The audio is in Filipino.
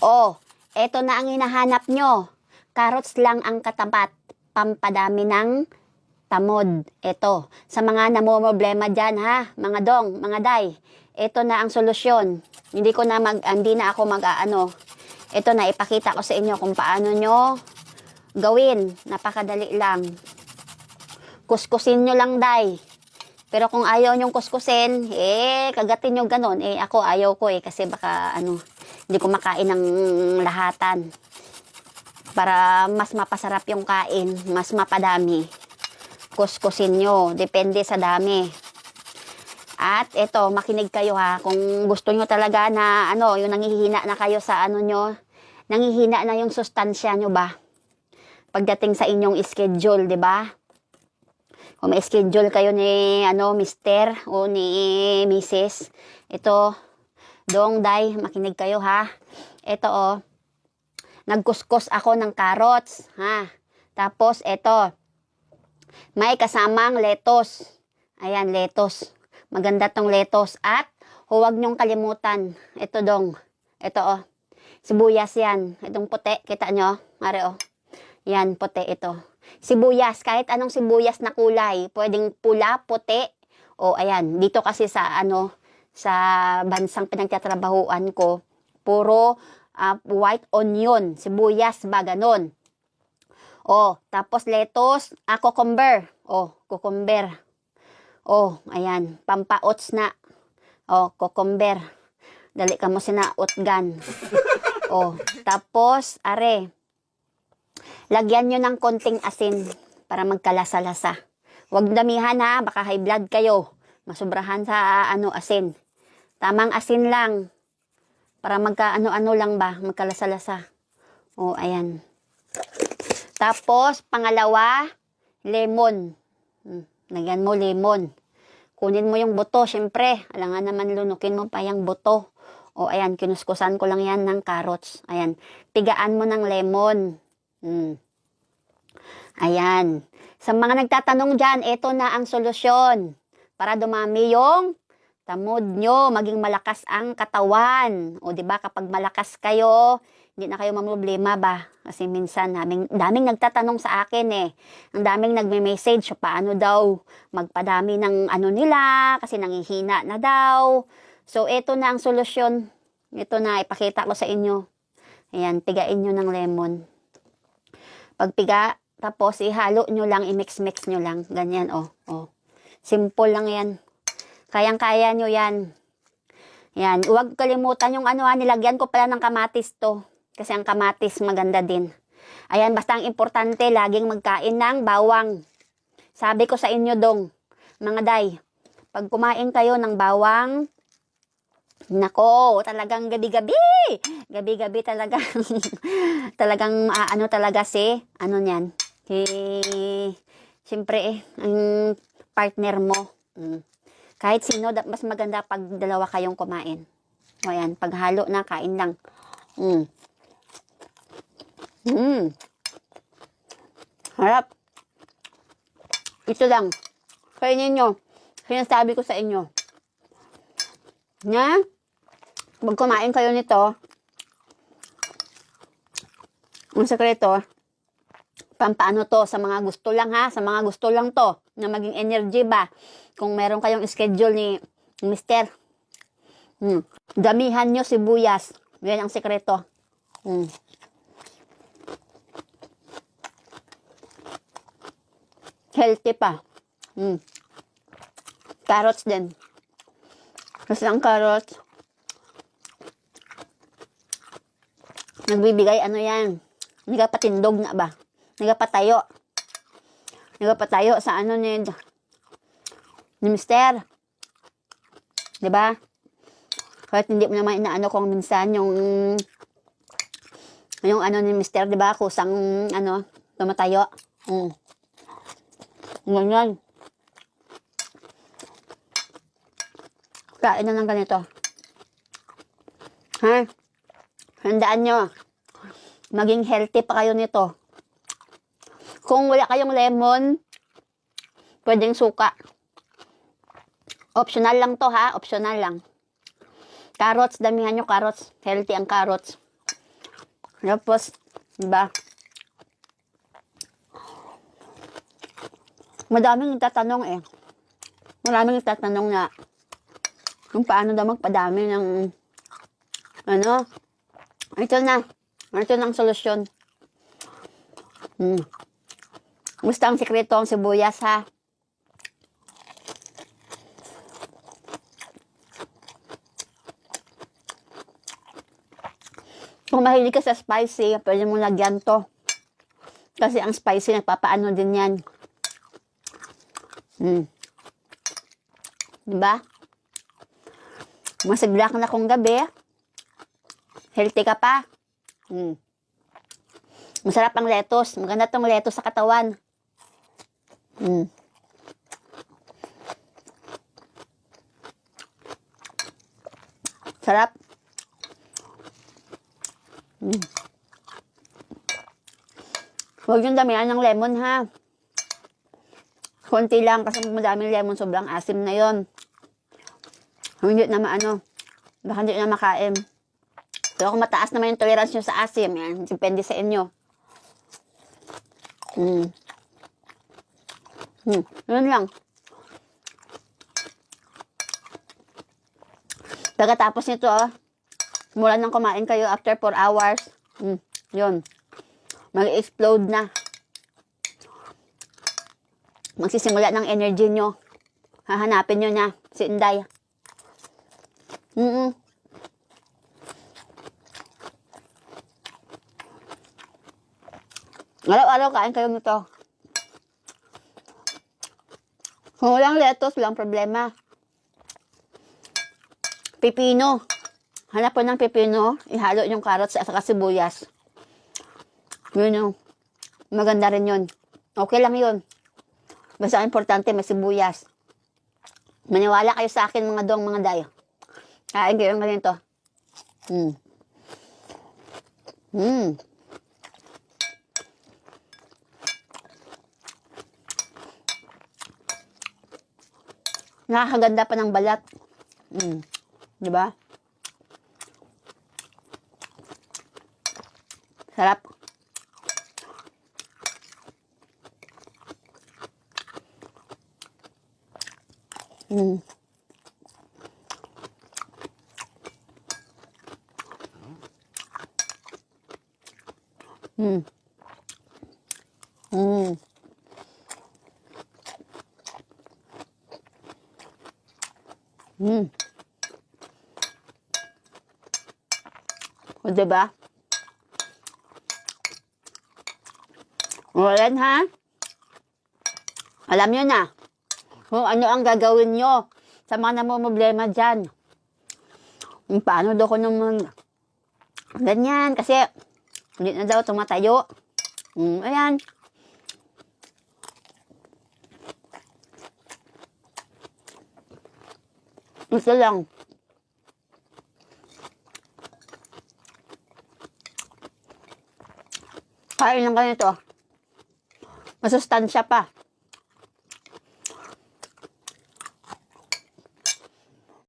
Oh, eto na ang hinahanap nyo. Carrots lang ang katapat. Pampadami ng tamod. Ito. Sa mga namumroblema dyan, ha? Mga dong, mga day. Ito na ang solusyon. Hindi ko na mag, hindi na ako mag, ano. Ito na, ipakita ko sa inyo kung paano nyo gawin. Napakadali lang. Kuskusin nyo lang, day. Pero kung ayaw nyong kuskusin, eh, kagatin nyo ganun. Eh, ako ayaw ko eh, kasi baka, ano, hindi ko makain ng lahatan. Para mas mapasarap yung kain, mas mapadami. Kuskusin nyo, depende sa dami. At ito, makinig kayo ha, kung gusto nyo talaga na, ano, yung nangihina na kayo sa ano nyo, nangihina na yung sustansya nyo ba? Pagdating sa inyong schedule, di ba? Kung may schedule kayo ni ano, mister o ni Mrs. Ito, dong, day, makinig kayo ha. Ito oh, nagkuskus ako ng carrots, ha. Tapos, ito, may kasamang letos. Ayan, letos. Maganda tong letos. At, huwag nyong kalimutan. Ito dong. Ito oh. Sibuyas yan. Itong puti. Kita nyo? Mare oh. Yan, puti ito. Sibuyas. Kahit anong sibuyas na kulay. Pwedeng pula, puti. O, ayan. Dito kasi sa ano, sa bansang pinagtatrabahuan ko, puro ah, white onion. Sibuyas ba, ganon. O, tapos lettuce, ah, cucumber. O, cucumber. O, ayan, pampaots na. O, cucumber. Dali ka mo sinaotgan. o, tapos, are, lagyan nyo ng konting asin para magkalasa-lasa. Huwag damihan ha, baka high blood kayo. Masubrahan sa ano asin. Tamang asin lang. Para magka ano-ano lang ba, magkalasa-lasa. O, ayan. Tapos, pangalawa, lemon. Hmm, mo lemon. Kunin mo yung buto, syempre. Alangan naman lunukin mo pa yung buto. O, ayan, kinuskusan ko lang yan ng carrots. Ayan, tigaan mo ng lemon. Hmm. Ayan. Sa mga nagtatanong dyan, ito na ang solusyon. Para dumami yung tamod nyo, maging malakas ang katawan. O, di ba kapag malakas kayo, hindi na kayo mamroblema ba? Kasi minsan, daming, daming nagtatanong sa akin eh. Ang daming nagme-message, paano daw magpadami ng ano nila, kasi nangihina na daw. So, ito na ang solusyon. Ito na, ipakita ko sa inyo. Ayan, pigain nyo ng lemon. Pagpiga, tapos ihalo nyo lang, i-mix-mix nyo lang. Ganyan, oh. oh. Simple lang yan. Kayang-kaya nyo yan. Yan. Huwag kalimutan yung ano ha, nilagyan ko pala ng kamatis to. Kasi ang kamatis maganda din. Ayan, basta ang importante, laging magkain ng bawang. Sabi ko sa inyo dong, mga day, pag kumain kayo ng bawang, nako, talagang gabi-gabi, gabi-gabi talaga, talagang ah, ano talaga si, ano niyan, si, siyempre eh, ang partner mo, mm. kahit sino, mas maganda pag dalawa kayong kumain. O yan, paghalo na, kain lang. Mm. Mm. Harap. Ito lang. Kainin nyo. Sinasabi ko sa inyo. Na, pag kumain kayo nito, ang sekreto, pampaano to sa mga gusto lang ha, sa mga gusto lang to, na maging energy ba, kung meron kayong schedule ni Mister, hmm, damihan nyo sibuyas, yan ang sekreto. Hmm. Healthy pa. Hmm. Carrots din. Kasi ang carrots, nagbibigay ano yan, nagapatindog na ba? Nagapatayo. Nagapatayo sa ano ni, ni Mister. ba? Kahit hindi mo naman inaano kung minsan yung yung ano ni Mister, 'di ba? Kusang ano, tumatayo. Mm. Ganyan. Kain na ng ganito. Ha? Handaan nyo. Maging healthy pa kayo nito. Kung wala kayong lemon, pwedeng suka. Optional lang to ha. Optional lang. Carrots, damihan nyo carrots. Healthy ang carrots. Tapos, diba? Madaming nagtatanong eh. Maraming nagtatanong na kung paano daw magpadami ng ano. Ito na. Ito na ang solusyon. Hmm. Gusto ang sikreto ang sibuyas ha. Kung mahilig ka sa spicy, pwede mo lagyan to. Kasi ang spicy, nagpapaano din yan. Hmm. Diba? Masigla ka na kung gabi. Healthy ka pa. Hmm. Masarap ang lettuce. Maganda tong lettuce sa katawan. Hmm. Sarap. Mm. Huwag yung damihan ng lemon ha. Konti lang kasi madaming lemon, sobrang asim na yon. Hindi na maano. Baka hindi na makain. Pero kung mataas naman yung tolerance nyo sa asim, yan, depende sa inyo. Mm. Hmm, yun lang. Pagkatapos nito, oh, mula nang kumain kayo after 4 hours, mm, yun, mag-explode na. Magsisimula ng energy nyo. Hahanapin nyo na si Inday. Mm Araw-araw kain kayo nito. Kung walang lettuce, walang problema. Pipino. Hanap po ng pipino, ihalo yung carrots at saka sibuyas. Yun yung maganda rin yun. Okay lang yun. Basta importante may sibuyas. Maniwala kayo sa akin mga dong, mga dayo. Kain kayo ng ganito. Hmm. Hmm. Nakakaganda pa ng balat. Mm. Di ba? Sarap. Mm. Mm. Mm. O, diba? O, yan ha? Alam nyo na kung ano ang gagawin nyo sa mga namumblema dyan. Kung paano daw ko naman ganyan kasi hindi na daw tumatayo. Mm, ayan. Ito lang. Kain ng ganito. Masustansya pa.